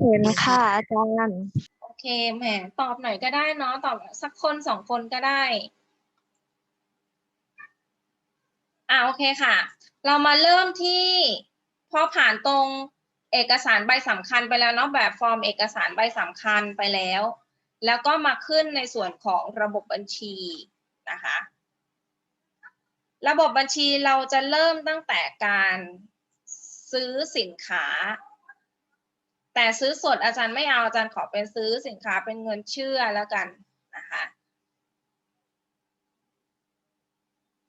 เห็นค่ะอาจารย์โอเคแหมตอบหน่อยก็ได้เนาะตอบสักคนสองคนก็ได้อ่าโอเคค่ะ เรามาเริ่มที่พอผ่านตรงเอกสารใบสำคัญไปแล้วเนาะแบบฟอร์มเอกสารใบสำคัญไปแล้ว แล้วก็มาขึ้นในส่วนของระบบบัญชีนะคะระบบบัญชีเราจะเริ่มตั้งแต่การซื้อสินค้า แต่ซื้อสดอาจารย์ไม่เอาอาจารย์ขอเป็นซื้อสินค้าเป็นเงินเชื่อแล้วกันนะคะ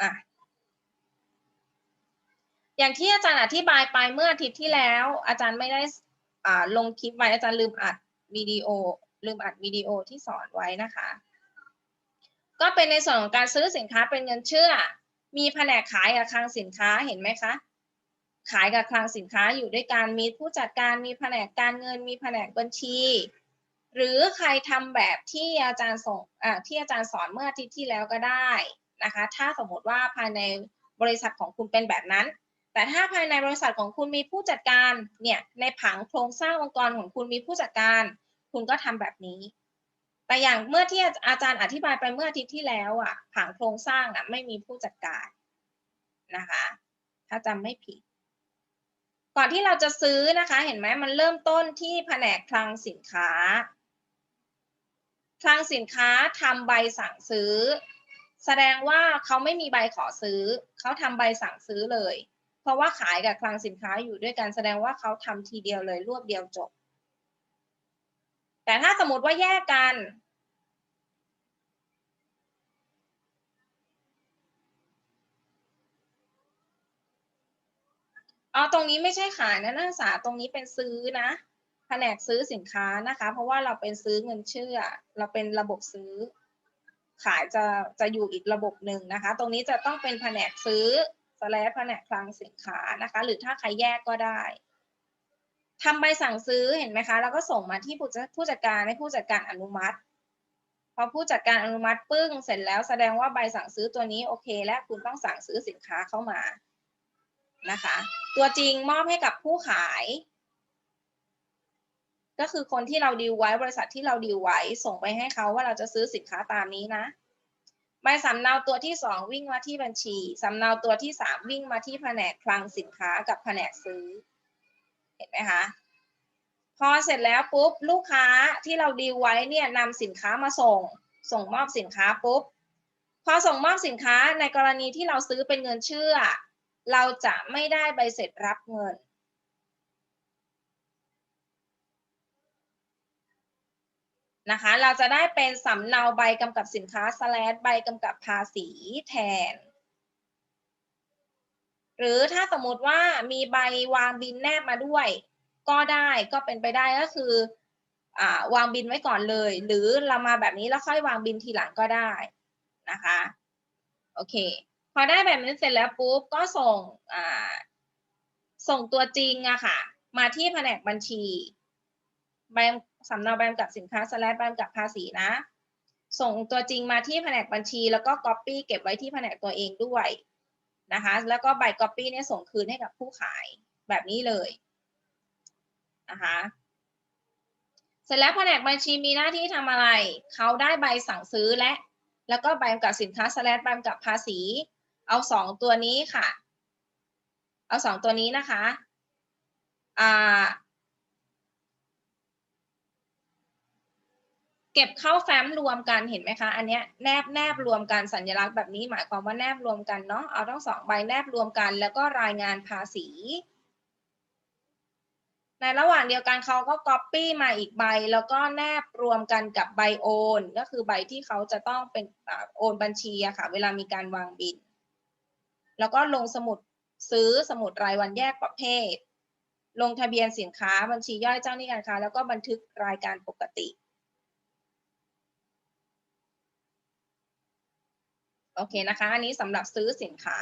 อะอย่างที่อาจารย์อธิบายไปเมื่ออาทิตย์ที่แล้ว อาจารย์ไม่ได้อ่าลงคลิปไว้อาจารย์ลืมอัดวิดีโอลืมอัดวิดีโอที่สอนไว้นะคะ ก็เป็นในส่วนของการซื้อสินค้าเป็นเงินเชื่อ มีแผนกขายกับคลังสินค้าเห็นไหมคะ ขายกับคลังสินค้าอยู่ด้วยกันมีผู้จัดการมีแผนกการเงิน มีแผนกบัญชี หรือใครทำแบบที่อาจารย์ส่งที่อาจารย์สอนเมื่ออาทิตย์ที่แล้วก็ได้นะคะ ถ้าสมมติว่าภายในบริษัทของคุณเป็นแบบนั้น แต่ถ้าภายในบริษัทของคุณมีผู้จัดการเนี่ยในผังโครงสร้างองค์กรของคุณมีผู้จัดการ คุณก็ทำแบบนี้ แต่อย่างเมื่อที่อาจารย์อธิบายไปเมื่ออาทิตย์ที่แล้วอะผังโครงสร้างอะไม่มีผู้จัดการนะคะ ถ้าจำไม่ผิด ก่อนที่เราจะซื้อนะคะ เห็นไหมมันเริ่มต้นที่แผนกคลังสินค้า คลังสินค้าทำใบสั่งซื้อ แสดงว่าเขาไม่มีใบขอซื้อ เขาทำใบสั่งซื้อเลย เพราะว่าขายกับคลังสินค้าอยู่ด้วยกันแสดงว่าเขาทำทีเดียวเลยรวบเดียวจบ แต่ถ้าสมมติว่าแยกกัน อ๋อตรงนี้ไม่ใช่ขายนะนักศึกษาตรงนี้เป็นซื้อนะแผนกซื้อสินค้านะคะ เพราะว่าเราเป็นซื้อเงินเชื่อ เราเป็นระบบซื้อ ขายจะจะอยู่อีกระบบหนึ่งนะคะ ตรงนี้จะต้องเป็นแผนกซื้อสแลแผนกคลังสินค้านะคะ หรือถ้าใครแยกก็ได้ทำใบสั่งซื้อเห็นไหมคะ แล้วก็ส่งมาที่ผู้จัดผู้จัดการให้ผู้จัดการอนุมัติพอผู้จัดการอนุมัติปึ้งเสร็จแล้วแสดงว่าใบสั่งซื้อตัวนี้โอเค และคุณต้องสั่งซื้อสินค้าเข้ามา นะคะ ตัวจริงมอบให้กับผู้ขาย ก็คือคนที่เราดีลไว้บริษัทที่เราดีลไว้ส่งไปให้เขาว่าเราจะซื้อสินค้าตามนี้นะใบสำเนาตัวที่สองวิ่งมาที่บัญชีสำเนาตัวที่สามวิ่งมาที่แผนกคลังสินค้ากับแผนกซื้อ เห็นไหมคะพอเสร็จแล้วปุ๊บลูกค้าที่เราดีลไว้เนี่ยนำสินค้ามาส่ง ส่งมอบสินค้าปุ๊บพอส่งมอบสินค้าในกรณีที่เราซื้อเป็นเงินเชื่อ เราจะไม่ได้ใบเสร็จรับเงิน นะคะ เราจะได้เป็นสำเนาใบกำกับสินค้าสแลดใบกำกับภาษีแทน หรือถ้าสมมติว่ามีใบวางบินแนบมาด้วย ก็ได้ก็เป็นไปได้ก็คืออ่าวางบินไว้ก่อนเลย หรือเรามาแบบนี้แล้วค่อยวางบินทีหลังก็ได้นะคะ โอเค อได้แบบนี้เสร็จแล้วปุ๊บก็ส่งอ่าส่งตัวจริงอะค่ะ มาที่แผนกบัญชีใบสำเนาใบกำกับสินค้าสแลดใบกำกับภาษีนะ ส่งตัวจริงมาที่แผนกบัญชี แล้วก็ก๊อปปี้เก็บไว้ที่แผนกตัวเองด้วยนะคะ แล้วก็ใบก๊อปปี้เนี่ยส่งคืนให้กับผู้ขายแบบนี้เลยนะคะเสร็จแล้วแผนกบัญชีมีหน้าที่ทำอะไร เขาได้ใบสั่งซื้อและ แล้วก็ใบกำกับสินค้าสแลดใบกำกับภาษี เอาสองตัวนี้ค่ะ เอาสองตัวนี้นะคะอ่าเก็บเข้าแฟ้มรวมกันเห็นไหมคะ อันเนี้ยแนบแนบรวมกันสัญลักษณ์แบบนี้หมายความว่าแนบรวมกันเนาะเอาทั้งสองใบแนบรวมกัน แล้วก็รายงานภาษี ในระหว่างเดียวกันเขาก็ก๊อปปี้มาอีกใบ แล้วก็แนบรวมกันกับใบโอน ก็คือใบที่เขาจะต้องเป็นโอนบัญชีอะค่ะ เวลามีการวางบิน แล้วก็ลงสมุดซื้อสมุดรายวันแยกประเภท ลงทะเบียนสินค้าบัญชีย่อยเจ้าหนี้การค้า แล้วก็บันทึกรายการปกติ โอเคนะคะ อันนี้สำหรับซื้อสินค้า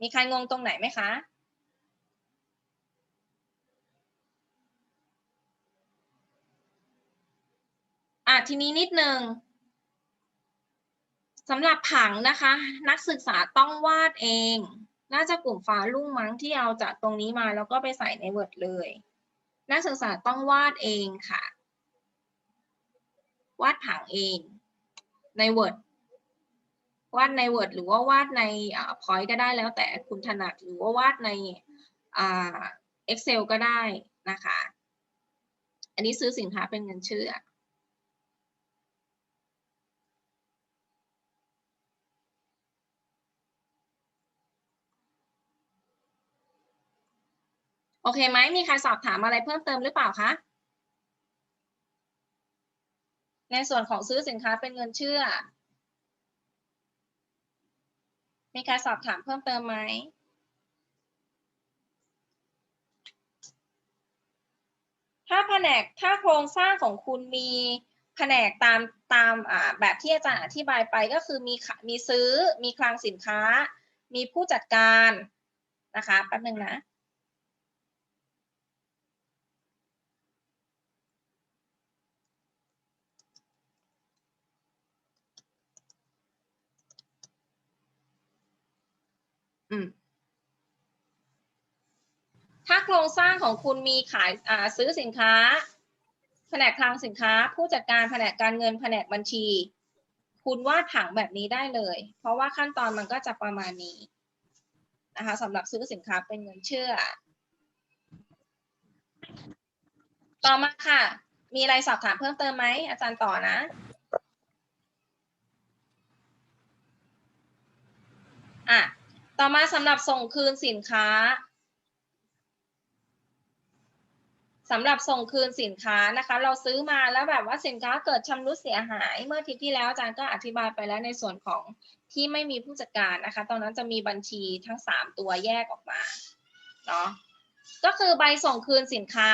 มีใครงงตรงไหนไหมคะอะทีนี้นิดนึง สำหรับผังนะคะ นักศึกษาต้องวาดเอง น่าจะกลุ่มฟ้าลุ่งมั้งที่เอาจากตรงนี้มาแล้วก็ไปใส่ใน Word เลย นักศึกษาต้องวาดเองค่ะ วาดผังเองใน Word วาดใน Word หรือว่าวาดในอ่า Point ก็ได้แล้วแต่คุณถนัดหรือว่าวาดในอ่า Excel ก็ได้นะคะ อันนี้ซื้อสินค้าเป็นเงินเชื่อ อเคไหมมีใครสอบถามอะไรเพิ่มเติมหรือเปล่าคะในส่วนของซื้อสินค้าเป็นเงินเชื่อ มีใครสอบถามเพิ่มเติมไหมถ้าแผนกถ้าโครงสร้างของคุณมีแผนกตามตามแบบที่อาจารย์อธิบายไปก็คือมีมีซื้อมีคลังสินค้า มีผู้จัดการนะคะแป๊บนึงนะ อืมถ้าโครงสร้างของคุณมีขายอ่าซื้อสินค้า แผนกคลังสินค้า ผู้จัดการแผนกการเงินแผนกบัญชี คุณวาดผังแบบนี้ได้เลย เพราะว่าขั้นตอนมันก็จะประมาณนี้นะคะสำหรับซื้อสินค้าเป็นเงินเชื่อ ต่อมาค่ะ มีอะไรสอบถามเพิ่มเติมไหมอาจารย์ต่อนะอะ ต่อมาสำหรับส่งคืนสินค้าสำหรับส่งคืนสินค้านะคะ เราซื้อมาแล้วแบบว่าสินค้าเกิดชำรุดเสียหาย เมื่ออาทิตย์ที่แล้วอาจารย์ก็อธิบายไปแล้วในส่วนของที่ไม่มีผู้จัดการนะคะ ตอนนั้นจะมีบัญชีทั้งสามตัวแยกออกมาเนาะก็คือใบส่งคืนสินค้า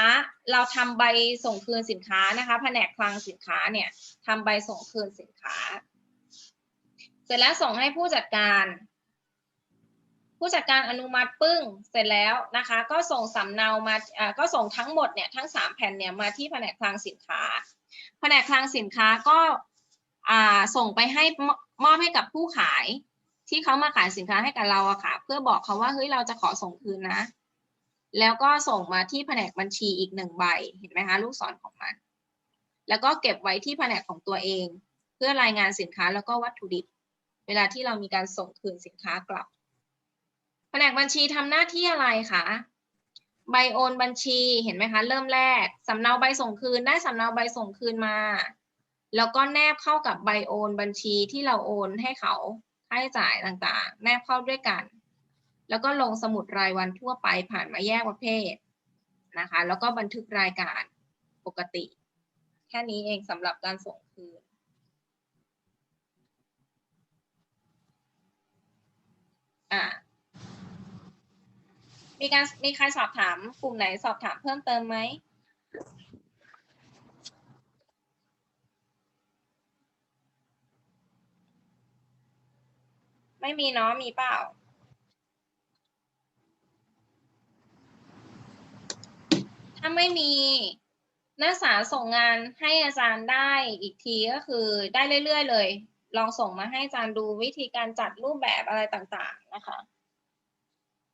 เราทำใบส่งคืนสินค้านะคะแผนกคลังสินค้าเนี่ยทำใบส่งคืนสินค้า เสร็จแล้วส่งให้ผู้จัดการ ผู้จัดการอนุมัติปึ้งเสร็จแล้วนะคะ ก็ส่งสำเนามาก็ส่งทั้งหมดเนี่ยทั้งสามแผ่นเนี่ยมาที่แผนกคลังสินค้า แผนกคลังสินค้าก็ส่งไปให้มอบให้กับผู้ขายที่เขามาขายสินค้าให้กับเราอะค่ะ เพื่อบอกเขาว่าเฮ้ยเราจะขอส่งคืนนะ แล้วก็ส่งมาที่แผนกบัญชีอีกหนึ่งใบเห็นไหมคะลูกศรของมัน แล้วก็เก็บไว้ที่แผนกของตัวเอง เพื่อรายงานสินค้าแล้วก็วัตถุดิบ เวลาที่เรามีการส่งคืนสินค้ากลับ แผนกบัญชีทำหน้าที่อะไรคะใบโอนบัญชีเห็นไหมคะ เริ่มแรกสำเนาใบส่งคืนได้สำเนาใบส่งคืนมา แล้วก็แนบเข้ากับใบโอนบัญชีที่เราโอนให้เขาค่าใช้จ่ายต่างๆ แนบเข้าด้วยกัน แล้วก็ลงสมุดรายวันทั่วไปผ่านมาแยกประเภทนะคะ แล้วก็บันทึกรายการปกติ แค่นี้เองสำหรับการส่งคืนอ่า มีการมีใครสอบถามกลุ่มไหนสอบถามเพิ่มเติมไหมไม่มีเนาะมีเปล่าถ้าไม่มีนักศึกษาส่งงานให้อาจารย์ได้อีกทีก็คือได้เรื่อยๆเลย ลองส่งมาให้อาจารย์ดูวิธีการจัดรูปแบบอะไรต่างๆนะคะ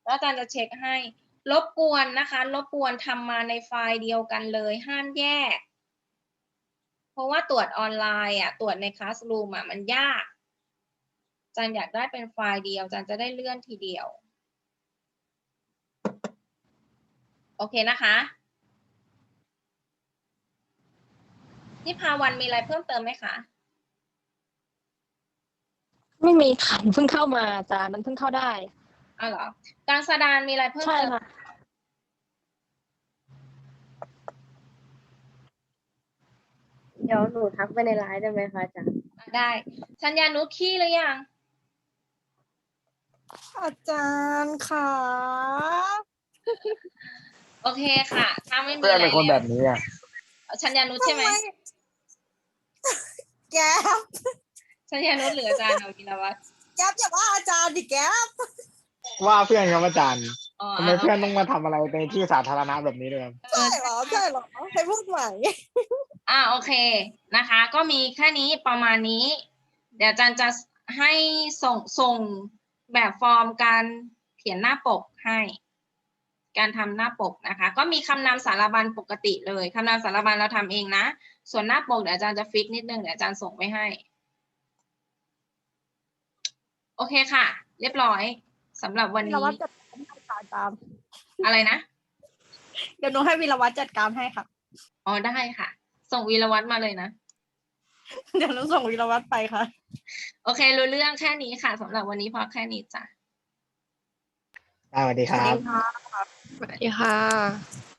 แล้วอาจารย์จะเช็คให้ รบกวนนะคะ รบกวนทำมาในไฟล์เดียวกันเลย ห้ามแยก เพราะว่าตรวจออนไลน์อะ ตรวจในคลาสรูมอะมันยากอาจารย์อยากได้เป็นไฟล์เดียวอาจารย์จะได้เลื่อนทีเดียว โอเคนะคะนิพาวันมีอะไรเพิ่มเติมไหมคะ ไม่มีค่ะเพิ่งเข้ามาอาจารย์มันเพิ่งเข้าได้ อ้าวเหรอการสดานมีอะไรเพิ่มใช่เติมค่ะเดี๋ยวหนูทักไปในไลน์ได้ไหมคะอาจารย์อะได้ชัญญานุขี้หรือยัง อาจารย์ค่ะ โอเคค่ะ ถ้าไม่มีเพื่อนอะไรเป็นคนแบบนี้อะชัญญานุใช่ไหมแก๊ปชัญญานุหรืออาจารย์เอาวินวัฒน์แก๊ปอย่าว่าอาจารย์ดิแก๊ป ว่าเพื่อนครับอาจารย์อ๋อทำไมเพื่อนต้องมาทำอะไรในที่สาธารณะแบบนี้ด้วยครับเอใช่อเหรอใช่เหรอให้พูดใหม่อ่าโอเคนะคะ ก็มีแค่นี้ประมาณนี้ เดี๋ยวอาจารย์จะให้ส่งส่งแบบฟอร์มการเขียนหน้าปกให้ การทำหน้าปกนะคะ ก็มีคำนำสารบัญปกติเลยคำนำสารบัญเราทำเองนะ ส่วนหน้าปกเดี๋ยวอาจารย์จะฟิกนิดนึงเดี๋ยวอาจารย์ส่งไปให้ โอเคค่ะ เรียบร้อย สำหรับวันวีรนี้วัตรจัดการให้ค่ะอาจารย์อะไรนะ เดี๋ยวหนูให้วีรวัตรจัดการให้ค่ะ อ๋อได้ค่ะ ส่งวีรวัตรมาเลยนะ เดี๋ยวหนูส่งวีรวัตรไปค่ะ โอเค รู้เรื่องแค่นี้ค่ะสำหรับวันนี้พอแค่นี้จ้ะสวัสดีครับ สวัสดีค่ะ